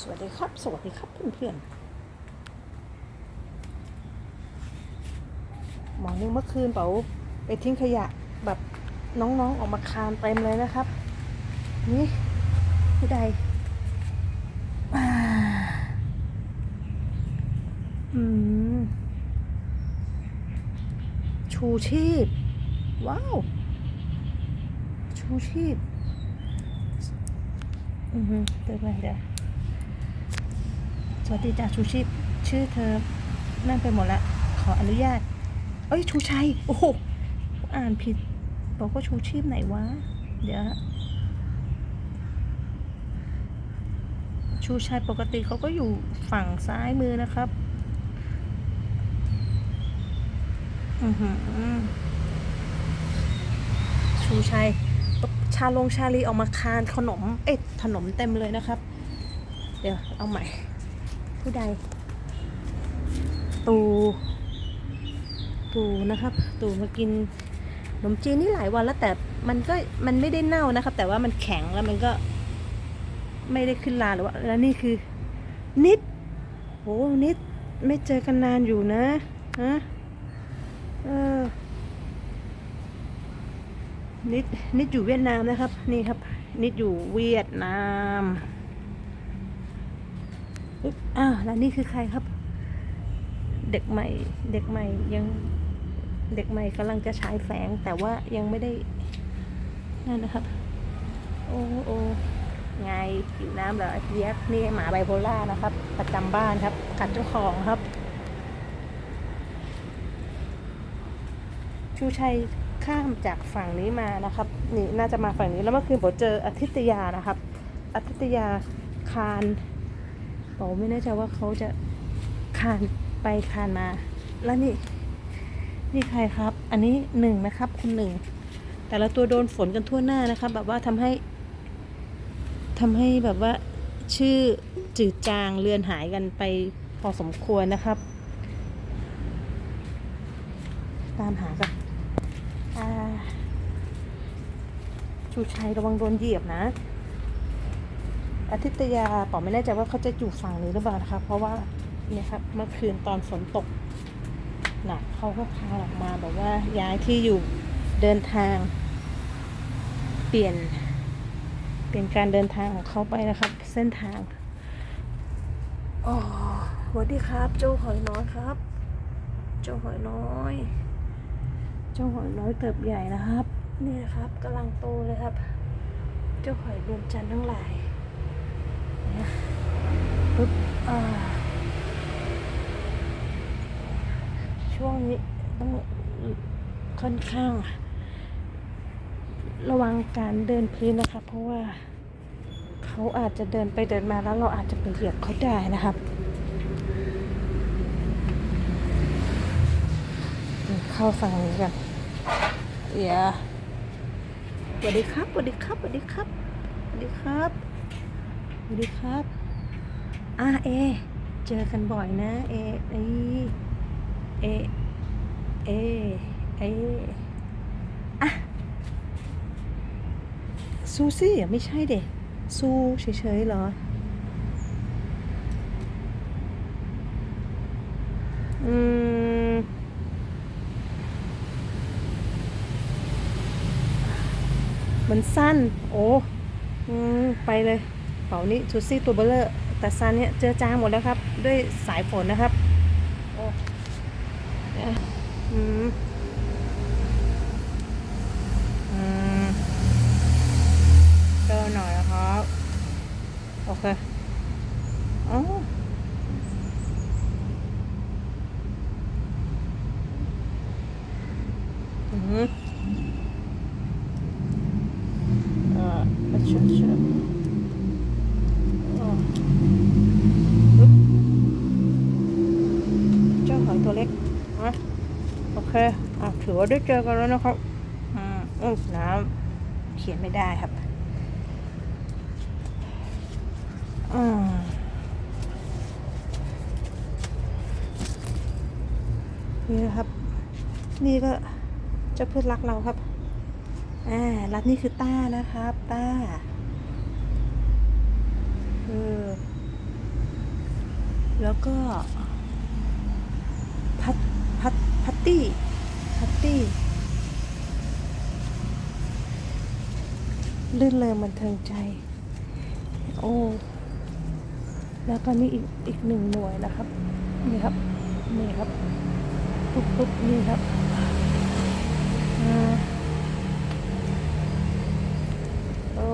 สวัสดีครับ สวัสดีครับเพื่อนๆหมอนึงเมื่อคืนเป๋าไปทิ้งขยะแบบน้องๆออกมาคานเต็มเลยนะครับ นี่ผู้ใดอ่าอืมชูชีพ ว้าว ชูชีพ อือฮึเดี๋ยวก่อนเดี๋ยว สวัสดีจ้าชูชีพ ชื่อเธอนั่นไปหมดละ ขออนุญาต เอ้ย ชูชัย โอ้โห อ่านผิด บอกว่าชูชีพไหนวะ เดี๋ยว ชูชัยปกติเขาก็อยู่ฝั่งซ้ายมือนะครับ อือหือชูชัยชาลงชาลีออกมาคานขนม เอ๊ะขนมเต็มเลยนะครับ เดี๋ยวเอาใหม่ ผู้ใด ตู ตูนะครับ ตูมากินขนมจีนนี่หลายวันแล้วแต่มันก็มันไม่ได้เน่านะครับ แต่ว่ามันแข็งแล้วมันก็ ไม่ได้ขึ้นลาหรือว่าแล้วนี่คือ นิดโหนิดไม่เจอกันนานอยู่นะฮะเออนิดนิดอยู่เวียดนามนะครับ นี่ครับ นิดอยู่เวียดนาม อุ๊ยอ้าวแล้วนี่คือใครครับ เด็กใหม่ เด็กใหม่ยังเด็กใหม่กำลังจะฉายแสง แต่ว่ายังไม่ได้นั่นนะครับ โอ้โอ้ไงอยู่น้ำเหรอไอ้เพียกนี่หมาไบโพล่านะครับ ประจำบ้านครับ กัดเจ้าของครับ ชูชัยข้ามจากฝั่งนี้มานะครับ นี่น่าจะมาฝั่งนี้แล้วเมื่อคืนผมเจออาทิตยานะครับอาทิตยาคา นผมไม่แน่ใจว่าเขาจะคานไปคานมา แล้วนี่ นี่ใครครับ อันนี้หนึ่งนะครับคุณหนึ่ง แต่ละตัวโดนฝนกันทั่วหน้านะครับ แบบว่าทำให้ทำให้แบบว่าชื่อจืดจางเลือนหายกันไปพอสมควรนะครับ ตามหากันชูชัยระวังโดนเหยียบนะ อาทิตยาป๋อไม่แน่ใจว่าเขาจะอยู่ฝั่งนี้หรือเปล่านะคะ เพราะว่าเนี่ยครับเมื่อคืนตอนฝนตกหนักเขาก็พาออกมาแบบว่าย้ายที่อยู่เดินทาง เปลี่ยน เปลี่ยนการเดินทางของเขาไปนะครับ เส้นทางอ๋อสวัสดีครับ โจ้หอยน้อยครับ โจ้หอยน้อยเจ้าหอยน้อยเติบใหญ่นะครับ นี่นะครับกำลังโตเลยครับ เจ้าหอยรวมจันทร์ทั้งหลาย ปึ๊บช่วงนี้ต้องค่อนข้าง ระวังการเดินพื้นนะครับเพราะว่าเขาอาจจะเดินไปเดินมาแล้วเราอาจจะไปเหยียบเขาได้นะครับเข้าฝั่งนี้กันเดี๋ยวสวัสดีครับสวัสดีครับสวัสดีครับสวัสดีครับ สวัสดีครับอ่าเอ เจอกันบ่อยนะ เอไอเอเอเออะซูซี่อะไม่ใช่เด็กซูเฉยๆเหรออืมมันสั้น โอ้อืมไปเลย เป๋านี้ซูซี่ตัวเบลเลอร์แต่ซันเนี่ยเจอจางหมดแล้วครับ ด้วยสายฝนนะครับโอ้เอออืมอืมเจอหน่อยนะครับ โอเคอ๋ออืม เอ่อเชื่อเชื่ออ๋อปึ๊บเจ้าหอยตัวเล็กนะโอเคอะ ถือว่าได้เจอกันแล้วนะครับอืมอ้น้ำเขียนไม่ได้ครับอืมนี่นะครับ นี่ก็เจ้าเพื่อนรักเราครับ อ่า รัฐนี่คือต้านะครับ ต้าเออแล้วก็ พัตพัตพัตตี้ ตี้ลื่นเลยมันเทิงใจ โอ้ แล้วก็นี่อีกอีกหนึ่งหน่วยนะครับ นี่ครับ นี่ครับ ปุ๊บปุ๊บนี่ครับอโอ้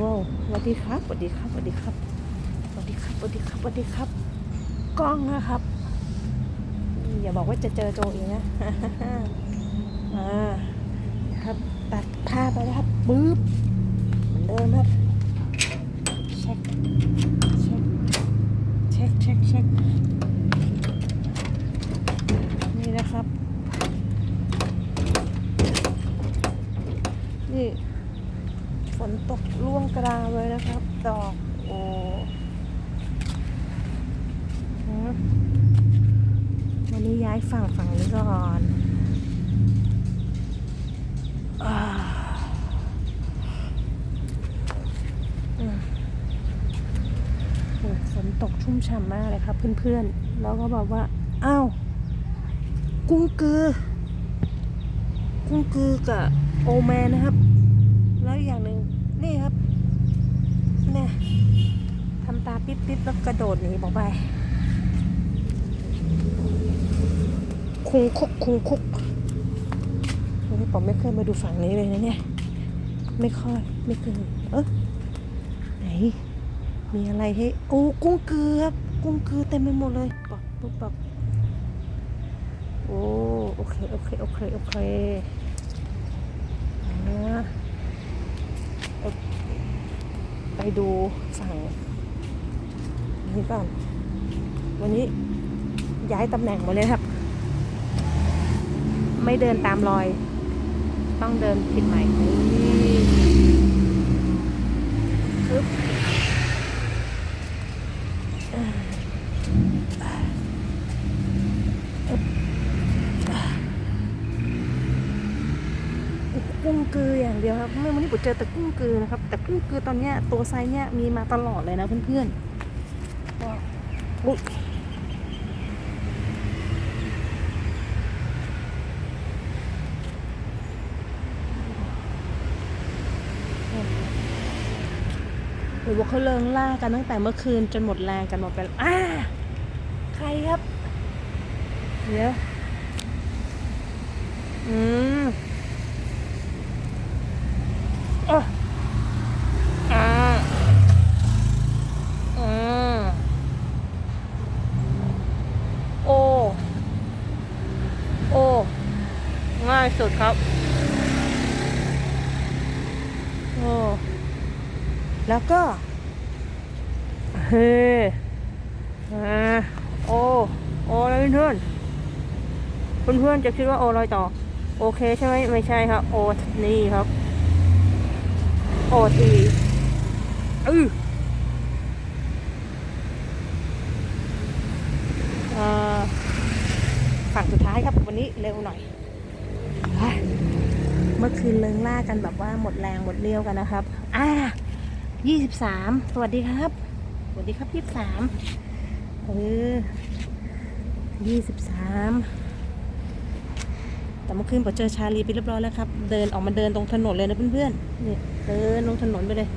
ว้าวสวัสดีครับสวัสดีครับสวัสดีครับสวัสดีครับสวัสดีครับสวัสดีครับ กล้องนะครับ อย่าบอกว่าจะเจอโจอีกนะอ่าครับตัดภาพไปนะครับปึ๊บเหมือนเดิมครับเช็คเช็คเช็คเช็คเช็คนี่นะครับ นี่ฝนตกร่วงกราวเลยนะครับ ดอกโอ้หือวันนี้ย้ายฝั่งฝั่งนี้ก่อนอ่าอืมโอ้ฝนตกชุ่มฉ่ำมากเลยครับเพื่อนๆ แล้วก็บอกว่า อ้าว กุ้งกือ กุ้งกือกับโอแมนนะครับ แล้วอย่างหนึ่งนี่ครับ เนี่ยทำตาปิ๊บปิ๊บแล้วกระโดดหนีบอกไป คุงคุกคุงคุกวันนี้ผมไม่เคยมาดูฝั่งนี้เลยนะเนี่ย ไม่ค่อยไม่เคยเออไหน มีอะไรให้โอ้กุ้งเกือบ กุ้งเกือเต็มไปหมดเลยปับปุ๊บปับโอ้โอเคโอเคโอเคโอเคนะไปดูฝั่งนี้ก่อนวันนี้ย้ายตำแหน่งหมดเลยครับ ไม่เดินตามรอย ต้องเดินผิดใหม่ปึ๊บอ่าอึ๊บอ่ากุ้งกืออย่างเดียวครับเมื่อวันนี้ผมเจอแต่กุ้งกือนะครับ แต่กุ้งกือตอนเนี้ยตัวไซส์เนี้ยมีมาตลอดเลยนะเพื่อนๆอุ๊ย หรือว่าเขาเลิงล่ากันตั้งแต่เมื่อคืนจนหมดแรงกันหมดไปแล้วอ่าใครครับ เดี๋ยว อืมอะอ่าอืมโอโอง่ายสุดครับ โอ้ แล้วก็เฮ้อ่าโอโอแล้วเพื่อนเพื่อนเพื่อนจะคิดว่าโอลอยต่อ โอเคใช่ไหมไม่ใช่ครับ โอนี่ครับโอทีอืออ่าฝั่งสุดท้ายครับวันนี้เร็วหน่อย เมื่อคืนเลิงล่ากันแบบว่าหมดแรงหมดเรี่ยวกันนะครับ อ่า ยี่สิบสามสวัสดีครับ สวัสดีครับยี่สิบสามเออยี่สิบสามแต่เมื่อคืนผมเจอชาลีไปเรียบร้อยแล้วครับ เดินออกมาเดินตรงถนนเลยนะเพื่อนๆนี่เดินลงถนนไปเลย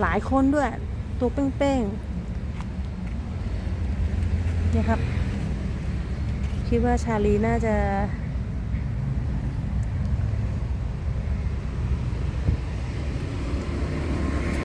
หลายคนด้วย ตัวเป้งๆเนี่ยครับ คิดว่าชาลีน่าจะ